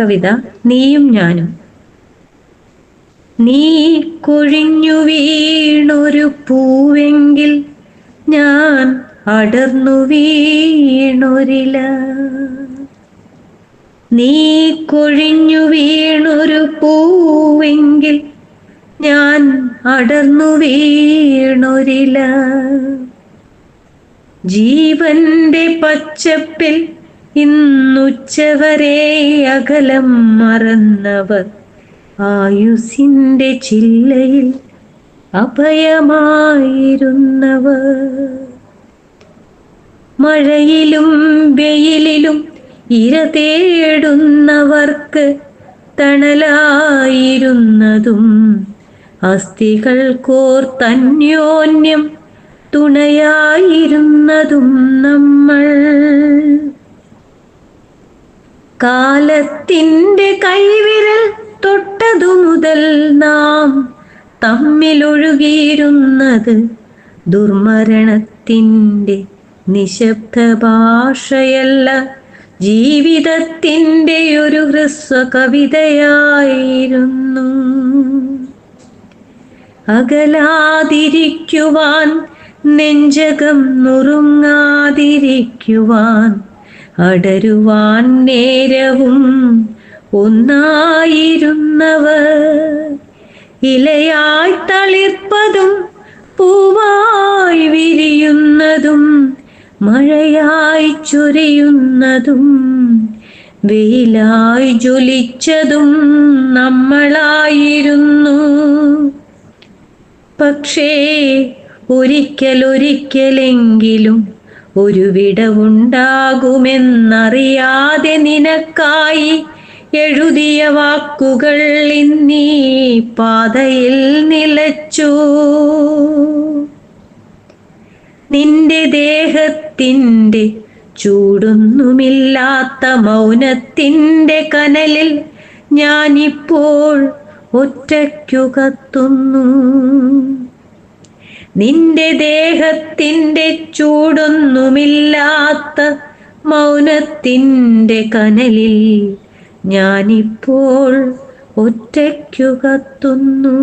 കവിത നീയും ഞാനും. നീ കൊഴിഞ്ഞു വീണൊരു പൂവെങ്കിൽ ഞാൻ അടർന്നു വീണൊരില. നീ കൊഴിഞ്ഞു വീണൊരു പൂവെങ്കിൽ ഞാൻ അടർന്നു വീണൊരില. ജീവന്റെ പച്ചപ്പിൽ ഇന്നുച്ചവരെ അകലം മറന്നവർ. ആയുസിന്റെ ചില്ലയിൽ അഭയമായിരുന്നവർ. മഴയിലും വെയിലിലും ഇര തേടുന്നവർക്ക് തണലായിരുന്നതും അസ്ഥികൾ കോർത്തന്യോന്യം തുണയായിരുന്ന നമ്മൾ കാലത്തിന്റെ കൈവിരൽ തൊട്ടതു മുതൽ നാം തമ്മിലൊഴുകിയിരുന്നത് ദുർമരണത്തിന്റെ നിശബ്ദ ഭാഷയല്ല ജീവിതത്തിന്റെ ഒരു ഹ്രസ്വ കവിതയായിരുന്നു അകലാതിരിക്കുവാൻ നെഞ്ചകം നുറുങ്ങാതിരിക്കുവാൻ അടരുവാൻ നേരവും ഒന്നായിരുന്നവർ. ഇലയായി തളിർപ്പതും പൂവായി വിരിയുന്നതും മഴയായി ചൊരിയുന്നതും വെയിലായി ജ്വലിച്ചതും നമ്മളായിരുന്നു. പക്ഷേ ഒരിക്കലൊരിക്കലെങ്കിലും ഒരു വിടവുണ്ടാകുമെന്നറിയാതെ നിനക്കായി എഴുതിയ വാക്കുകൾ ഇന്നീ പാതയിൽ നിലച്ചു. നിന്റെ ദേഹത്തിന്റെ ചൂടൊന്നുമില്ലാത്ത മൗനത്തിന്റെ കനലിൽ ഞാനിപ്പോൾ ഒറ്റയ്ക്കു കത്തുന്നു. നിന്റെ ദേഹത്തിന്റെ ചൂടൊന്നുമില്ലാത്ത മൗനത്തിന്റെ കനലിൽ ഞാനിപ്പോൾ ഒറ്റയ്ക്കു കത്തുന്നു.